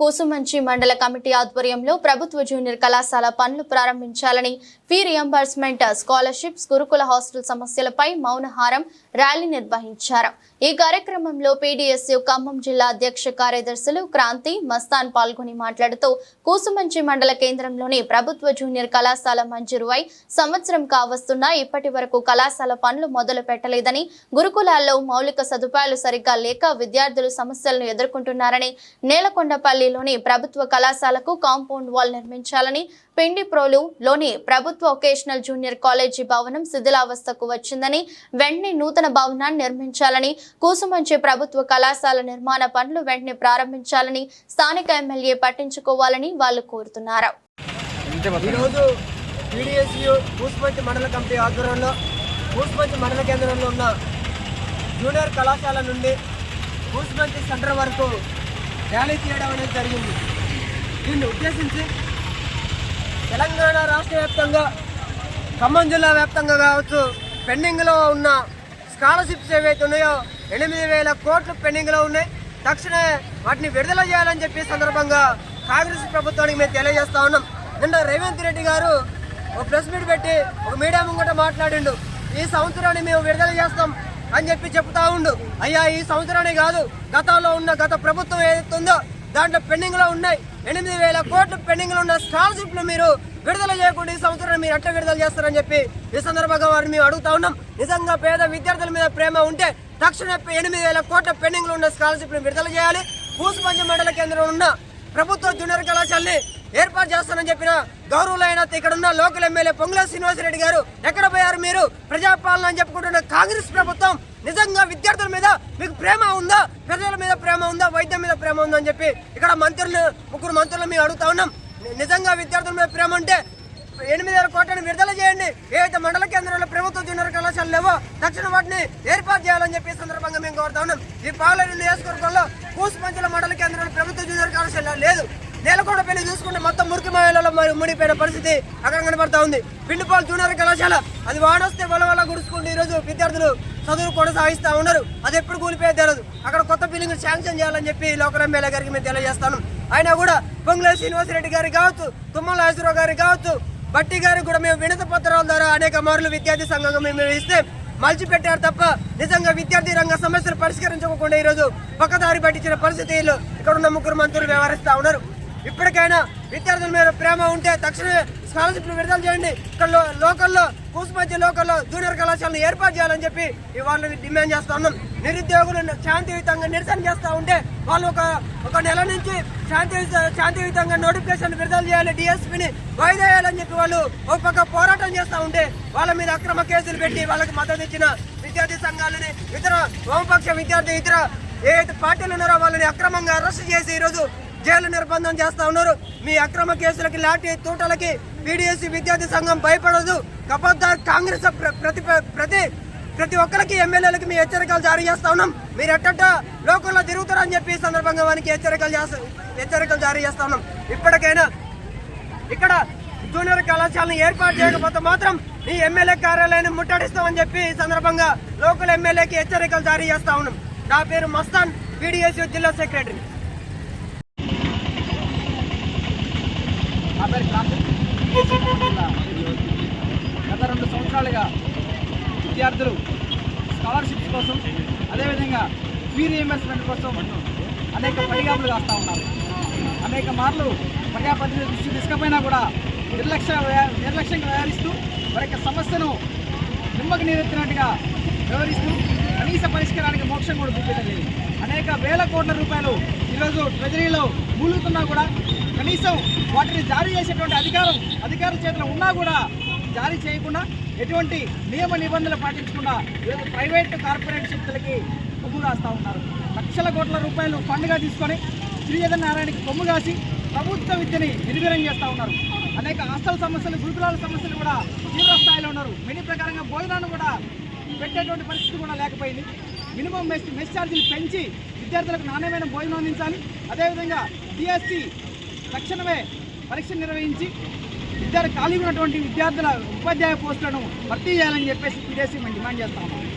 కూసుమంచి మండల కమిటీ ఆధ్వర్యంలో ప్రభుత్వ జూనియర్ కళాశాల పనులు ప్రారంభించాలని ఫీ రియంబర్స్మెంట్ స్కాలర్షిప్స్ గురుకుల హాస్టల్ సమస్యలపై మౌనహారం ర్యాలీ నిర్వహించారు. ఈ కార్యక్రమంలో పీడీఎస్యు ఖమ్మం జిల్లా అధ్యక్ష కార్యదర్శులు క్రాంతి మస్తాన్ పాల్గొని మాట్లాడుతూ కూసుమంచి మండల కేంద్రంలోని ప్రభుత్వ జూనియర్ కళాశాల మంజూరువై సంవత్సరం కావస్తున్నా ఇప్పటి వరకు కళాశాల పనులు మొదలు పెట్టలేదని గురుకులాల్లో మౌలిక సదుపాయాలు సరిగ్గా లేక విద్యార్థులు సమస్యలను ఎదుర్కొంటున్నారని నేలకొండపల్లి నేలకొండపల్లిలోని ప్రభుత్వ కళాశాలకు కాంపౌండ్ వాల్ నిర్మించాలని పిండిప్రోలు లోని ప్రభుత్వ వొకేషనల్ జూనియర్ కాలేజీ భవనం శిథిలావస్థకు వచ్చిందని వెంటనే నూతన భవనాన్ని నిర్మించాలని కూసుమంచి ప్రభుత్వ కళాశాల నిర్మాణ పనులు వెంటనే ప్రారంభించాలని స్థానిక ఎమ్మెల్యే పట్టించుకోవాలని వాళ్ళు కోరుతున్నారు. ఈరోజు పీడిఎస్యు మండల కమిటీ ఆధ్వర్యంలో మండల కేంద్రంలో ఉన్న జూనియర్ కళాశాల నుండి కూసుమంచి సెంటర్ వరకు ర్యాలీ చేయడం అనేది జరిగింది. దీన్ని ఉద్దేశించి తెలంగాణ రాష్ట్ర వ్యాప్తంగా ఖమ్మం జిల్లా వ్యాప్తంగా కావచ్చు పెండింగ్లో ఉన్న స్కాలర్షిప్స్ ఏవైతే ఉన్నాయో ఎనిమిది వేల కోట్లు పెండింగ్లో ఉన్నాయి. తక్షణమే వాటిని విడుదల చేయాలని చెప్పి సందర్భంగా కాంగ్రెస్ ప్రభుత్వానికి మేము తెలియజేస్తా ఉన్నాం. నిన్న రేవంత్ రెడ్డి గారు ఒక ప్రెస్ మీట్ పెట్టి ఒక మీడియా ముంగట మాట్లాడిండు. ఈ సంవత్సరాన్ని మేము విడుదల చేస్తాం. అని చెప్పి చెప్తా ఉండు. అయ్యా ఈ సంవత్సరాన్ని కాదు గతంలో ఉన్న గత ప్రభుత్వం ఏదైతుందో ఉందో దాంట్లో పెండింగ్లో ఉన్నాయి. ఎనిమిది వేల కోట్లు పెండింగ్లో ఉన్న స్కాలర్షిప్లు మీరు విడుదల చేయకుండా ఈ సంవత్సరం మీరు అట్ట విడుదల చేస్తారని చెప్పి ఈ సందర్భంగా వారిని మేము అడుగుతా ఉన్నాం. నిజంగా పేద విద్యార్థుల మీద ప్రేమ ఉంటే తక్షణ ఎనిమిది వేల కోట్ల పెండింగ్లో ఉన్న స్కాలర్షిప్ విడుదల చేయాలి. పూసుపంచ మండల కేంద్రంలో ఉన్న ప్రభుత్వ జూనియర్ కళాశాలని ఏర్పాటు చేస్తానని చెప్పిన గౌరవులైన ఇక్కడ ఉన్న లోకల్ ఎమ్మెల్యే పొంగుల శ్రీనివాసరెడ్డి గారు ఎక్కడ పోయారు మీరు? ప్రజాపాలన అని చెప్పుకుంటున్న కాంగ్రెస్ ప్రభుత్వం నిజంగా విద్యార్థుల మీద మీకు ప్రేమ ఉందా? ప్రజల మీద ప్రేమ ఉందా? వైద్యం మీద ప్రేమ ఉందా అని చెప్పి ఇక్కడ మంత్రులు ముగ్గురు మంత్రులు మేము అడుగుతా ఉన్నాం. నిజంగా విద్యార్థుల మీద ప్రేమ ఉంటే ఎనిమిది వేల కోట్లను విడుదల చేయండి. ఏవైతే మండల కేంద్రంలో ప్రభుత్వ జూనియర్ కళాశాలలు లేవో తక్షణ వాటిని ఏర్పాటు చేయాలని చెప్పి సందర్భంగా మేము కోరుతా ఉన్నాం. ఈ పాలన నియోజకవర్గంలో కూసుపంచుల మండల కేంద్రంలో ప్రభుత్వ జూనియర్ లేదు. నేలకొండ పెళ్ళి చూసుకుంటే మొత్తం మురికి మాయలలో మరి మునిగిపోయిన పరిస్థితి అక్కడ కనబడతా ఉంది. పిండిపాల్ జూనియర్ కళాశాల అది వాడొస్తే వల్ల వల్ల గుడుచుకుంటే ఈ రోజు విద్యార్థులు చదువు కొనసాగిస్తూ ఉన్నారు. అది ఎప్పుడు కూలిపోయే తెలియదు అక్కడ కొత్త బిల్డింగ్ శాంక్షన్ చేయాలని చెప్పి లోకల్ ఎమ్మెల్యే గారికి మేము తెలియజేస్తాను. అయినా కూడా పొంగుల శ్రీనివాసరెడ్డి గారికి కావచ్చు తుమ్మల నాగేశ్వరరావు గారికి కావచ్చు బట్టి గారికి కూడా మేము వినత పత్రాల ద్వారా అనేక మార్లు విద్యార్థి సంఘంగా మేము ఇస్తే మలిచిపెట్టారు తప్ప నిజంగా విద్యార్థి రంగ సమస్యలు పరిష్కరించకుండా ఈరోజు పక్కదారి పట్టించిన పరిస్థితులు ఇక్కడ ఉన్న ముగ్గురు మంత్రులు వ్యవహరిస్తా ఉన్నారు. ఇప్పటికైనా విద్యార్థుల మీద ప్రేమ ఉంటే తక్షణమే స్కాలర్షిప్లు విడుదల చేయండి. ఇక్కడ లోకల్లో కూసుమధ్య లోకల్లో జూనియర్ కళాశాలను ఏర్పాటు చేయాలని చెప్పి ఇవాళ డిమాండ్ చేస్తా ఉన్నాం. నిరుద్యోగులు శాంతియుతంగా నిరసన చేస్తూ ఉంటే వాళ్ళు ఒక ఒక నెల నుంచి శాంతి శాంతియుతంగా నోటిఫికేషన్ విడుదల చేయాలి. డిఎస్పీని వాయిదా చెప్పి వాళ్ళు ఒక పక్క పోరాటం చేస్తూ ఉంటే వాళ్ళ మీద అక్రమ కేసులు పెట్టి వాళ్ళకి మద్దతు ఇచ్చిన విద్యార్థి సంఘాలని ఇతర వామపక్ష విద్యార్థి ఇతర ఏ పార్టీలు ఉన్నారో వాళ్ళని అక్రమంగా అరెస్ట్ చేసి ఈరోజు జైలు నిర్బంధం చేస్తా ఉన్నారు. మీ అక్రమ కేసులకి లాఠీ తూటలకి పీడిఎస్సీ విద్యార్థి సంఘం భయపడదు. కబద్దార్ కాంగ్రెస్ ప్ర- ప్రతి ప్రతి ప్రతి ఒక్కరికి ఎమ్మెల్యేలకి మీ హెచ్చరికలు జారీ చేస్తా ఉన్నాం. మీరు ఎట్టట లోకల్లో తిరుగుతారని చెప్పి సందర్భంగా వానికి హెచ్చరికలు చేస్తా హెచ్చరికలు జారీ చేస్తా ఉన్నాం. ఇప్పటికైనా ఇక్కడ జూనియర్ కళాశాలను ఏర్పాటు చేయకపోతే మాత్రం ఈ ఎమ్మెల్యే కార్యాలయాన్ని ముట్టడిస్తామని చెప్పి ఈ సందర్భంగా లోకల్ ఎమ్మెల్యేకి హెచ్చరికలు జారీ చేస్తా ఉన్నాం. నా పేరు మస్తాన్ పీడిఎస్యూ జిల్లా సెక్రటరీ. పేరు క్రాంతి గత రెండు సంవత్సరాలుగా విద్యార్థులు స్కాలర్షిప్స్ కోసం అదేవిధంగా ఫీ రీఎంబర్స్మెంట్ కోసం అనేక పరిగాపులు కాస్తూ ఉన్నారు. అనేక మార్లు ప్రజాప్రతినిధుల దృష్టి తీసుకపోయినా కూడా నిర్లక్ష్య నిర్లక్ష్యంగా వ్యవహరిస్తూ వారి యొక్క సమస్యను నిమ్మకు నీరెత్తినట్టుగా వ్యవహరిస్తూ కనీస పరిష్కారానికి మోక్షం కూడా చూపించలేదు. అనేక వేల కోట్ల రూపాయలు ఈరోజు ట్రెజరీలో మూలుగుతున్నా కూడా కనీసం వాటిని జారీ చేసేటువంటి అధికారం అధికారుల చేతిలో ఉన్నా కూడా జారీ చేయకుండా ఎటువంటి నియమ నిబంధనలు పాటించకుండా ఈరోజు ప్రైవేట్ కార్పొరేట్ శక్తులకి కొమ్ము కాస్తూ ఉన్నారు. లక్షల కోట్ల రూపాయలు ఫండ్గా తీసుకొని శ్రీజగన్ నారాయణకి కొమ్ము కాసి ప్రభుత్వ విద్యని నిర్వీర్యం చేస్తూ ఉన్నారు. అనేక హాస్టల్ సమస్యలు గురుకులాల సమస్యలు కూడా తీవ్ర స్థాయిలో ఉన్నారు. మెనీ ప్రకారంగా భోజనాన్ని కూడా పెట్టేటువంటి పరిస్థితి కూడా లేకపోయింది. మినిమం మెస్ మెస్ ఛార్జీలు పెంచి విద్యార్థులకు నాణ్యమైన భోజనం అందించాలి. అదేవిధంగా డిఎస్సి తక్షణమే పరీక్ష నిర్వహించి విద్యార్థి ఖాళీగా ఉన్నటువంటి విద్యార్థుల ఉపాధ్యాయ పోస్టులను భర్తీ చేయాలని చెప్పేసి పీడీఎస్సీ మేము డిమాండ్ చేస్తాము